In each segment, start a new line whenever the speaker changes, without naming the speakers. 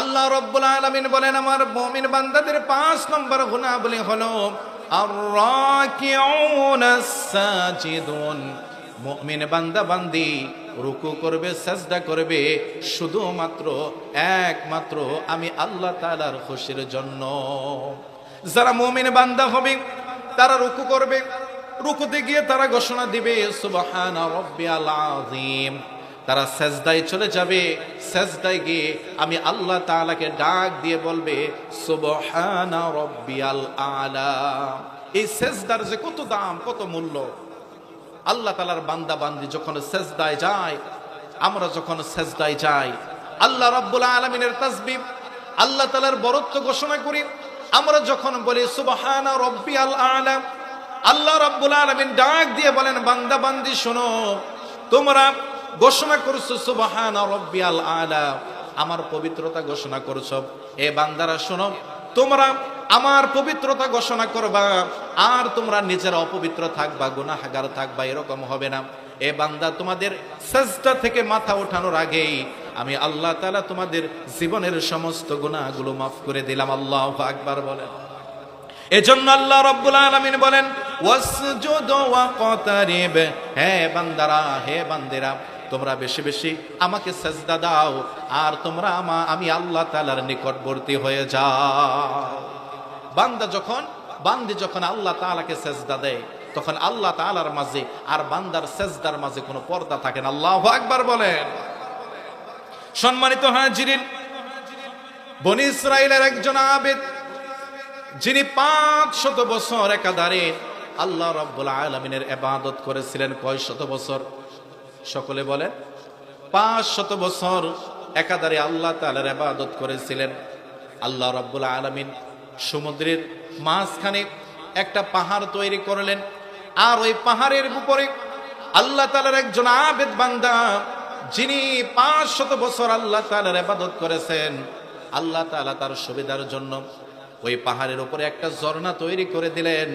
আল্লাহ রব্বুল আলমিন বলেন, আমার মমিন বান্দাদের পাঁচ নম্বর গুণাবলী হলো মুমিন বান্দা বান্দি রুকু করবে, সাজদা করবে, শুধুমাত্র, একমাত্র আমি আল্লাহ তাআলার খুশির জন্য। যারা মুমিন বান্দা হবে, তারা রুকু করবে, রুকুতে গিয়ে তারা ঘোষণা দিবে, সুবহান রব্বিয়াল আযীম। তারা সেজদায় চলে যাবে, সেজদায় গিয়ে আমি আল্লাহ তাআলাকে ডাক দিয়ে বলবে রব্বিয়াল এই সেজদার যে কত দাম, কত মূল্য। আল্লাহ তালার বান্দা বান্দি যখন সেজদায় যায়, আমরা যখন সেজদায় যাই, আল্লাহ রাব্বুল আলমিনের তাসবিব আল্লাহ তালার বরত্ব ঘোষণা করি, আমরা যখন বলি, সুবহানা রব্বি আল, আল্লাহ রাব্বুল আলমিন ডাক দিয়ে বলেন, বান্দা বান্দি, শোনো, তোমরা ঘোষণা করছ, সুবহানা রব্বি আল। আমার পবিত্রতা ঘোষণা করছ। এ বান্দারা, শোনো, তোমরা আমার পবিত্রতা ঘোষণা করবা, আর তোমরা নিজের অপবিত্র থাকবা, গুনাহাগার থাকবা, এরকম হবে না। এ বান্দা, তোমাদের সেজদা থেকে মাথা ওঠানোর আগেই আমি আল্লাহ তালা তোমাদের জীবনের সমস্ত গুনাহগুলো মাফ করে দিলাম। আল্লাহ আকবার বলেন। এজন্য আল্লাহ রব্বুল আলামিন বলেন হে বান্দারা, হে বান্দেরা তোমরা বেশি বেশি আমাকে সেজদা দাও, আর তোমরা আমা, আমি আল্লাহ তাআলার নিকটবর্তী হয়ে যাও। বান্দা যখন, বান্দি যখন আল্লাহ তাআলাকে সেজদা দেয়, তখন আল্লাহ তাআলার মাঝে, আর বান্দার সেজদার মাঝে কোনো পর্দা থাকে না। আল্লাহু আকবার বলেন। সম্মানিত হাজিরিন, বনি ইসরাইলের একজন আবেদ, যিনি পাঁচ শত বছর একাধারে আল্লাহ রব্বুল আলমিনের এবাদত করেছিলেন। কয় শত বছর? সকলে বলে পাঁচ শত বছর একাধারে আল্লাহ তালার এবাদত করেছিলেন। আল্লাহ রব্বুল আলমিন সমুদ্রের মাঝখানে একটা পাহাড় তৈরি করলেন, আর ওই পাহাড়ের উপরে আল্লাহ তালার একজন আবেদ বান্দা, যিনি পাঁচ শত বছর আল্লাহ তালার এবাদত করেছেন। আল্লাহ তালা তার সুবিধার জন্য ওই পাহাড়ের উপরে একটা ঝর্ণা তৈরি করে দিলেন।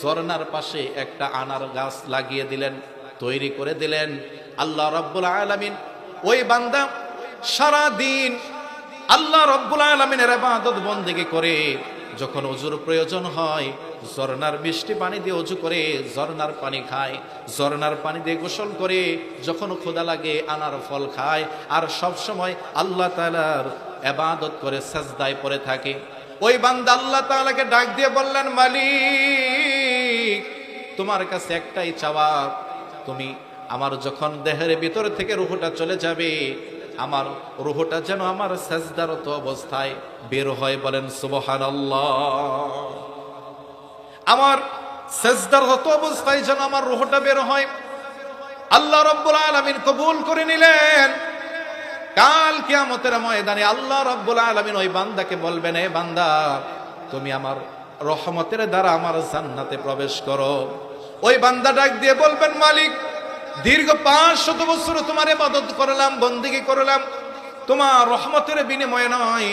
ঝর্ণার পাশে একটা আনার গাছ লাগিয়ে দিলেন। তৈরি করে দিলেন। আল্লাহ রব্বুল আলমিন ওই বান্দা সারা দিন আল্লাহ রব্বুল আলমিনের আবাদত বন্দেগি করে, যখন অজুর প্রয়োজন হয়, ঝর্ণার মিষ্টি পানি দিয়ে অজু করে, ঝর্ণার পানি খায়, ঝর্ণার পানি দিয়ে গোসল করে, যখন ক্ষুদা লাগে আনার ফল খায়, আর সব সময় আল্লাহ তালার এবাদত করে সাজদায় পড়ে থাকে। ওই বান্দা আল্লাহ তাআলাকে ডাক দিয়ে বললেন, মালিক, তোমার কাছে একটাই চাওয়া তুমি আমার যখন দেহের ভিতর থেকে রুহটা চলে যাবে, আমার রুহটা যেন আমার সেজদারত অবস্থায় বের হয় বলেন, সুবহানাল্লাহ। আমার সেজদারত অবস্থায় যেন আমার রুহটা বের হয়। আল্লাহ রব্বুল আলামিন কবুল করে নিলেন। কাল কিয়ামতের ময়দানে আল্লাহ রাব্বুল আলামিন ওই বান্দাকে বলবেন, এ বান্দা, তুমি আমার রহমতের দ্বারা আমার জান্নাতে প্রবেশ করো। ওই বান্দা ডাক দিয়ে বলবেন, মালিক, দীর্ঘ পাঁচ শত বছর তোমার ইবাদত করলাম, বন্দিগি করলাম, তোমার রহমতের বিনিময়ে নয়,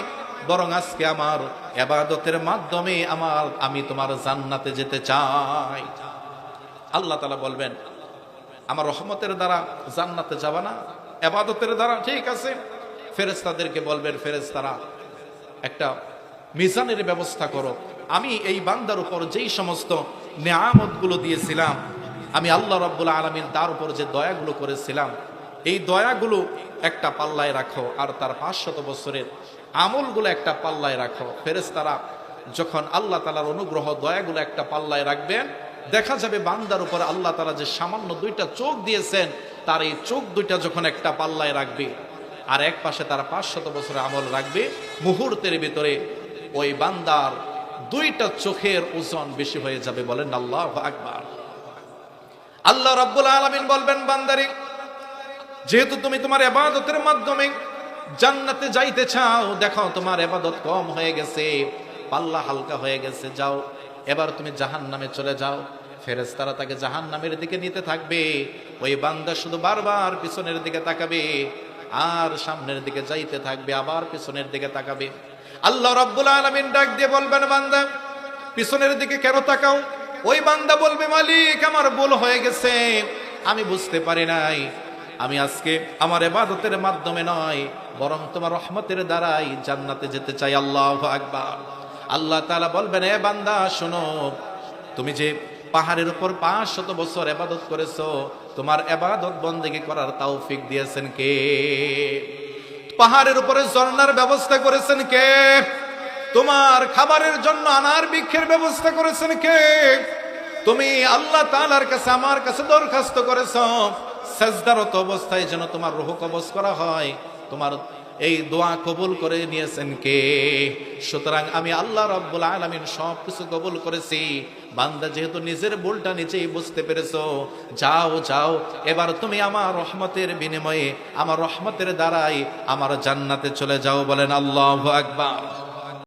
বরং আজকে আমার এবাদতের মাধ্যমে আমার, আমি তোমার জান্নাতে যেতে চাই। আল্লাহ তালা বলবেন, আমার রহমতের দ্বারা জান্নাতে যাবা না এবাদতের দ্বারা ঠিক আছে। ফেরেস্তাদেরকে বলবেন ফেরেস্তারা একটা মিজানের ব্যবস্থা করো। আমি এই বান্দার উপর যেই সমস্ত নেয়ামতগুলো দিয়েছিলাম। আমি আল্লাহ রব্বুল আলমিন তার উপর যে দয়াগুলো করেছিলাম, এই দয়াগুলো একটা পাল্লায় রাখো আর তার পাঁচশত বছরের আমলগুলো একটা পাল্লায় রাখো। ফেরেস্তারা যখন আল্লাহ তালার অনুগ্রহ, দয়াগুলো একটা পাল্লায় রাখবেন, দেখা যাবে বান্দার উপর আল্লাহ তালা যে সামান্য দুইটা চোখ দিয়েছেন, তার এই চোখ দুইটা যখন একটা পাল্লায় রাখবে আর এক পাশে তার পাঁচশত বছরের আমল রাখবে, মুহূর্তের ভিতরে ওই বান্দার দুইটা চোখের ওজন বেশি হয়ে যাবে বলেন আল্লাহ আকবার। আল্লাহ রাব্বুল আলামিন বলবেন, বান্দারে, যেহেতু তুমি তোমার এবাদতের মাধ্যমে জান্নাতে যাইতে চাও, দেখো তোমার এবাদত কম হয়ে গেছে, পাল্লা হালকা হয়ে গেছে, যাও, এবার তুমি জাহান নামে চলে যাও ফেরেস্তারা তাকে জাহান নামের দিকে নিতে থাকবে, ওই বান্দা শুধু বারবার পিছনের দিকে তাকাবে, আর সামনের দিকে যাইতে থাকবে, আবার পিছনের দিকে তাকাবে। আল্লাহ রাব্বুল আলমিন ডাক দিয়ে বলবেন, বান্দা, পিছনের দিকে কেন তাকাও? ওই বান্দা বলবে, মালিক, আমার ভুল হয়ে গেছে। আমি বুঝতে পারি নাই। আমি আজকে আমার এবাদতের মাধ্যমে নয়, বরং তোমার রহমতের দ্বারাই জান্নাতে যেতে চাই। আল্লাহ আকবার। আল্লাহ তাআলা বলবেন, এ বান্দা, শোনো, তুমি যে পাহাড়ের উপর পাঁচ শত বছর এবাদত করেছ, তোমার এবাদত বন্দেগি করার তৌফিক দিয়েছেন কে? পাহাড়ের উপরে ঝর্ণার ব্যবস্থা করেছেন কে? তোমার খাবারের জন্য আনার বৃক্ষের ব্যবস্থা করেছেন কে? তুমি আল্লাহ তালার কাছে, আমার কাছে দরখাস্ত করেছ। সেজদারত অবস্থায় যেন তোমার রোহ কবজ করা হয়, তোমার এই দোয়া কবুল করে নিয়েছেন কে? সুতরাং আমি আল্লাহ রব্বুল আলমিন সব কিছু কবুল করেছি। বান্দা, যেহেতু নিজের ভুলটা নিজেই বুঝতে পেরেছ, যাও যাও, এবার তুমি আমার রহমতের বিনিময়ে, আমার রহমতের দ্বারাই আমার জান্নাতে চলে যাও বলেন আল্লাহ আকবার।